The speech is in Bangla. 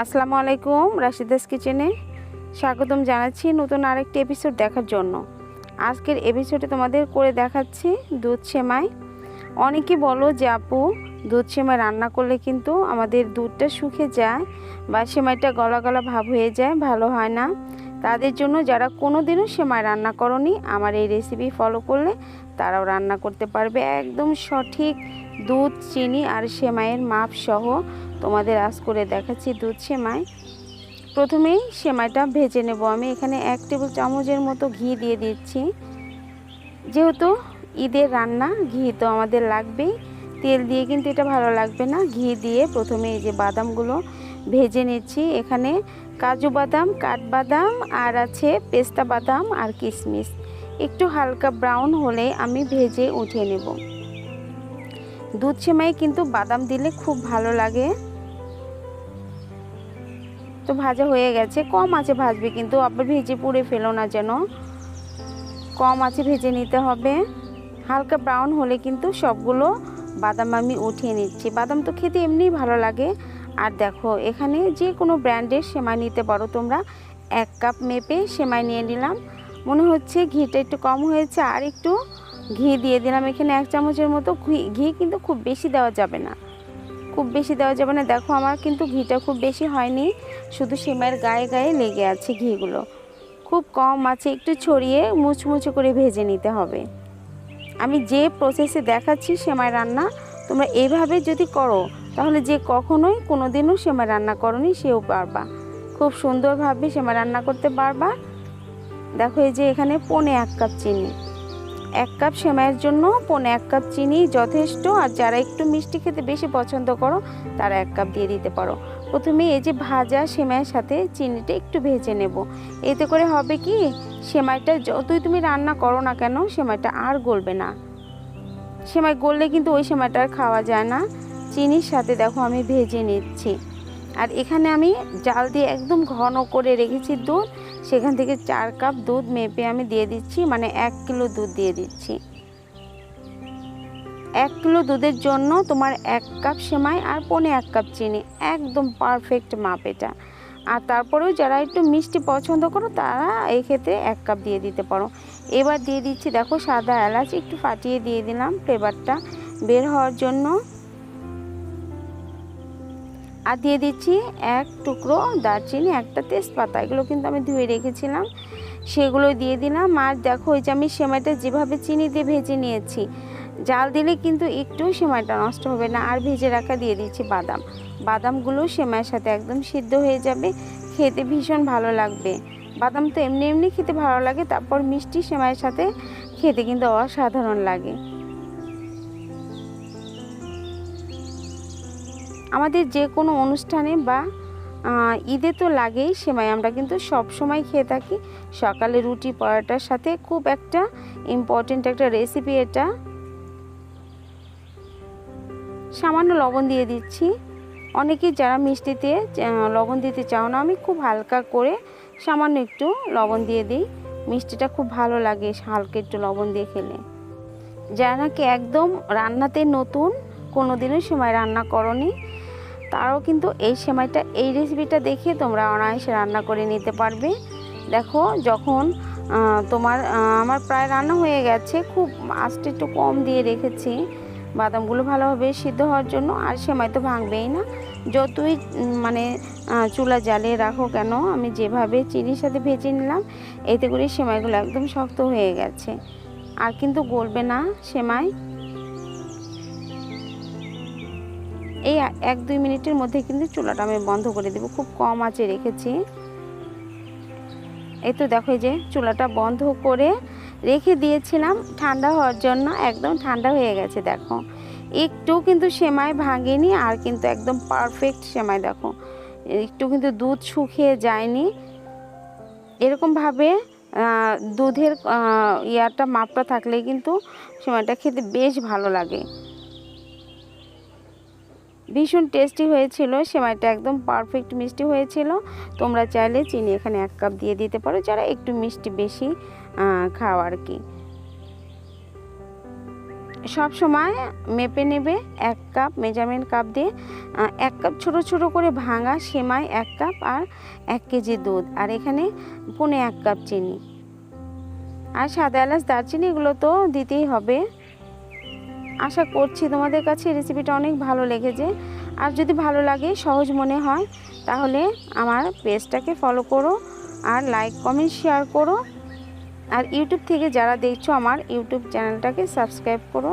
আসসালামু আলাইকুম রাশিদাস কিচেনে স্বাগতম জানাচ্ছি নতুন আরেকটি এপিসোড দেখার জন্য। আজকের এপিসোডে তোমাদের করে দেখাচ্ছি দুধ সেমাই। অনেকে বলো যে, আপু, দুধ সেমাই রান্না করলে কিন্তু আমাদের দুধটা শুকে যায় বা সেমাইটা গলা গলা ভাব হয়ে যায়, ভালো হয় না। তাদের জন্য যারা কোনো দিনও সেমাই রান্না করনি, আমার এই রেসিপি ফলো করলে তারাও রান্না করতে পারবে একদম সঠিক দুধ, চিনি আর সেমাইয়ের মাপ সহ তোমাদের আজ করে দেখাচ্ছি দুধ সেমাই। প্রথমেই সেমাইটা ভেজে নেব। আমি এখানে এক টেবিল চামচের মতো ঘি দিয়ে দিচ্ছি। যেহেতু ঈদের রান্না, ঘি তো আমাদের লাগবেই। তেল দিয়ে কিন্তু এটা ভালো লাগবে না। ঘি দিয়ে প্রথমে এই যে বাদামগুলো ভেজে নিচ্ছি। এখানে কাজু বাদাম, কাঠবাদাম আর আছে পেস্তা বাদাম আর কিশমিশ। একটু হালকা ব্রাউন হলে আমি ভেজে উঠিয়ে নেব। দুধ সেমাই কিন্তু বাদাম দিলে খুব ভালো লাগে। তো ভাজা হয়ে গেছে, কম আছে ভাজবে কিন্তু, আবার ভেজে পুড়ে ফেলো না যেন। কম আছে ভেজে নিতে হবে। হালকা ব্রাউন হলে কিন্তু সবগুলো বাদাম আমি উঠিয়ে নিচ্ছি। বাদাম তো খেতে এমনিই ভালো লাগে। আর দেখো, এখানে যে কোনো ব্র্যান্ডের সেমাই নিতে পারো তোমরা। এক কাপ মেপে সেমাই নিয়ে নিলাম। মনে হচ্ছে ঘিটা একটু কম হয়েছে, আর একটু ঘি দিয়ে দিলাম। এখানে এক চামচের মতো ঘি ঘি কিন্তু খুব বেশি দেওয়া যাবে না। খুব বেশি দেওয়া যাবে না। দেখো, আমার কিন্তু ঘিটা খুব বেশি হয়নি। শুধু সেমাইয়ের গায়ে গায়ে লেগে আছে ঘিগুলো। খুব কম আছে। একটু ছড়িয়ে মুচমুচে করে ভেজে নিতে হবে। আমি যে প্রসেসে দেখাচ্ছি সেমাই রান্না, তোমরা এভাবে যদি করো, তাহলে যে কখনোই কোনো দিনও সেমাই রান্না করনি, সেও পারবা। খুব সুন্দরভাবে সেমাই রান্না করতে পারবা। দেখো, এই যে এখানে পনে এক কাপ চিনি। এক কাপ সেমাইয়ের জন্য পনে এক কাপ চিনি যথেষ্ট, আর যারা একটু মিষ্টি খেতে বেশি পছন্দ করো, তারা এক কাপ দিয়ে দিতে পারো। প্রথমে এই যে ভাজা সেমাইয়ের সাথে চিনিটা একটু ভেজে নেব। এতে করে হবে কি, সেমাইটা যতই তুমি রান্না করো না কেন, সেমাইটা আর গলবে না। সেমাই গললে কিন্তু ওই সেমাইটা আর খাওয়া যায় না। চিনির সাথে দেখো আমি ভেজে নিচ্ছি। আর এখানে আমি জাল দিয়ে একদম ঘন করে রেখেছি দুধ। সেখান থেকে চার কাপ দুধ মেপে আমি দিয়ে দিচ্ছি মানে এক কিলো দুধ দিয়ে দিচ্ছি। এক কিলো দুধের জন্য তোমার এক কাপ সেমাই আর পনে এক কাপ চিনি, একদম পারফেক্ট মাপ এটা। আর তারপরেও যারা একটু মিষ্টি পছন্দ করো, তারা এই ক্ষেত্রে এক কাপ দিয়ে দিতে পারো। এবার দিয়ে দিচ্ছি, দেখো সাদা এলাচ, একটু ফাটিয়ে দিয়ে দিলাম ফ্লেভারটা বের হওয়ার জন্য। আর দিয়ে দিচ্ছি এক টুকরো দারচিনি, একটা তেজপাতা। এগুলো কিন্তু আমি ধুয়ে রেখেছিলাম। সেগুলো দিয়ে দিলাম। আর দেখো, ওই যে আমি সেমাইটা যেভাবে চিনি দিয়ে ভেজে নিয়েছি, জাল দিলে কিন্তু একটু সেমাইটা নষ্ট হবে না। আর ভেজে রাখা দিয়ে দিচ্ছি বাদাম। বাদামগুলো সেমাইয়ের সাথে একদম সিদ্ধ হয়ে যাবে। খেতে ভীষণ ভালো লাগবে। বাদাম তো এমনি এমনি খেতে ভালো লাগে, তারপর মিষ্টি সেমাইয়ের সাথে খেতে কিন্তু অসাধারণ লাগে। আমাদের যে কোনো অনুষ্ঠানে বা ঈদে তো লাগেই সেমাই। আমরা কিন্তু সব সময় খেয়ে থাকি। সকালে রুটি পরোটার সাথে খুব একটা ইম্পর্টেন্ট একটা রেসিপি এটা। সামান্য লবণ দিয়ে দিচ্ছি। অনেকেই যারা মিষ্টিতে লবণ দিতে চাও না, আমি খুব হালকা করে সামান্য একটু লবণ দিয়ে দিই। মিষ্টিটা খুব ভালো লাগে হালকা একটু লবণ দিয়ে খেলে। যারা নাকি একদম রান্নাতে নতুন কোনো দিনও সময় রান্না করনি তারাও কিন্তু এই সেমাইটা এই রেসিপিটা দেখে তোমরা অনায়াসে রান্না করে নিতে পারবে। দেখো, যখন তোমার আমার প্রায় রান্না হয়ে গেছে, খুব আস্তে একটু কম দিয়ে রেখেছি। বাদামগুলো ভালোভাবে সিদ্ধ হওয়ার জন্য আর সেমাই তো ভাঙবেই না। যতই মানে চুলা জ্বালিয়ে রাখো কেন, আমি যেভাবে চিনির সাথে ভেজে নিলাম, এতে করে সেমাইগুলো একদম শক্ত হয়ে গেছে। আর কিন্তু গলবে না সেমাই। এই এক দুই মিনিটের মধ্যে কিন্তু চুলাটা আমি বন্ধ করে দেবো। খুব কম আঁচে রেখেছি। এই তো দেখো যে চুলাটা বন্ধ করে রেখে দিয়েছিলাম। ঠান্ডা হওয়ার জন্য একদম ঠান্ডা হয়ে গেছে, দেখো। একটু কিন্তু সেমাই ভাঙেনি, আর কিন্তু একদম পারফেক্ট সেমাই, দেখো। একটু কিন্তু দুধ শুকিয়ে যায়নি। এরকমভাবে দুধের ইয়ারটা মাপটা থাকলে কিন্তু সেমাইটা খেতে বেশ ভালো লাগে। ভীষণ টেস্টি হয়েছিল, সেমাইটা একদম পারফেক্ট মিষ্টি হয়েছিল। তোমরা চাইলে চিনি এখানে এক কাপ দিয়ে দিতে পারো, যারা একটু মিষ্টি বেশি খাও আর কি। সব সময় মেপে নেবে এক কাপ মেজারমেন্ট কাপ দিয়ে। এক কাপ ছোট ছোট করে ভাঙা সেমাই এক কাপ আর এক কেজি দুধ। আর এখানে পনে এক কাপ চিনি। আর সাদা এলাচ, দারচিনি এগুলো তো দিতেই হবে। আশা করছি তোমাদের কাছে রেসিপিটা অনেক ভালো লেগেছে। আর যদি ভালো লাগে, সহজ মনে হয়, তাহলে আমার পেজটাকে ফলো করো আর লাইক কমেন্ট শেয়ার করো। আর ইউটিউব থেকে যারা দেখছ আমার ইউটিউব চ্যানেলটাকে সাবস্ক্রাইব করো।